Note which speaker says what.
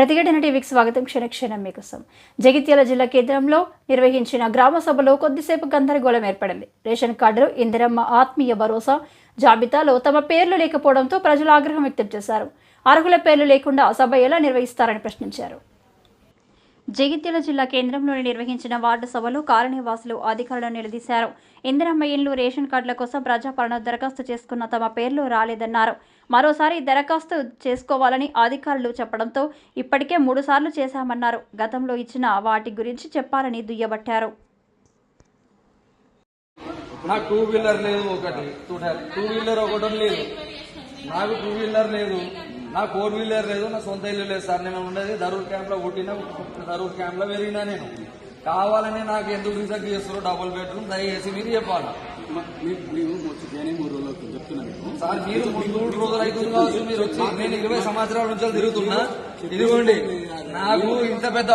Speaker 1: ప్రతిఘటన టీవీకి స్వాగతం. క్షణక్షణం మీకోసం. జగిత్యాల జిల్లా కేంద్రంలో నిర్వహించిన గ్రామ సభలో కొద్దిసేపు గందరగోళం ఏర్పడింది. రేషన్ కార్డులు ఇందిరమ్మ ఆత్మీయ భరోసా జాబితాలో తమ పేర్లు లేకపోవడంతో ప్రజలు ఆగ్రహం వ్యక్తం చేశారు. అర్హుల పేర్లు లేకుండా సభ ఎలా నిర్వహిస్తారని ప్రశ్నించారు. జగిత్యాల జిల్లా కేంద్రంలోని నిర్వహించిన వార్డు సభలో కాలనీవాసులు అధికారులను నిలదీశారు. ఇందిరమ్మ ఇండ్లు రేషన్ కార్డుల కోసం ప్రజాపాలన దరఖాస్తు చేసుకున్న తమ పేర్లు రాలేదన్నారు. మరోసారి దరఖాస్తు చేసుకోవాలని అధికారులు చెప్పడంతో ఇప్పటికే మూడు సార్లు చేశామన్నారు. గతంలో ఇచ్చిన వాటి గురించి చెప్పాలని దుయ్యబట్టారు.
Speaker 2: నాకు టూ వీలర్ లేదు ఒకటి. టూ వీలర్ ఒకటి లేదు. నాకు టూ వీలర్ లేదు. నా ఫోర్ వీలర్ లేదు నా సొంత ఇల్లు లేదు సార్. నేను ఉండేది దరూర్ క్యాంప్లో పుట్టిన దరూర్ క్యాంప్లో పెరిగినా నేను. కావాలని నాకు ఎందుకు రిజెక్ట్ చేస్తారు డబుల్ బెడ్రూమ్ దయచేసి మీరు చెప్పాలా. సార్ మీరు మూడు రోజులు అవుతుంది కావచ్చు. మీరు వచ్చి నేను ఇరవై సంవత్సరాల నుంచి తిరుగుతున్నా. ఇదిగోండి నాకు ఇంత పెద్ద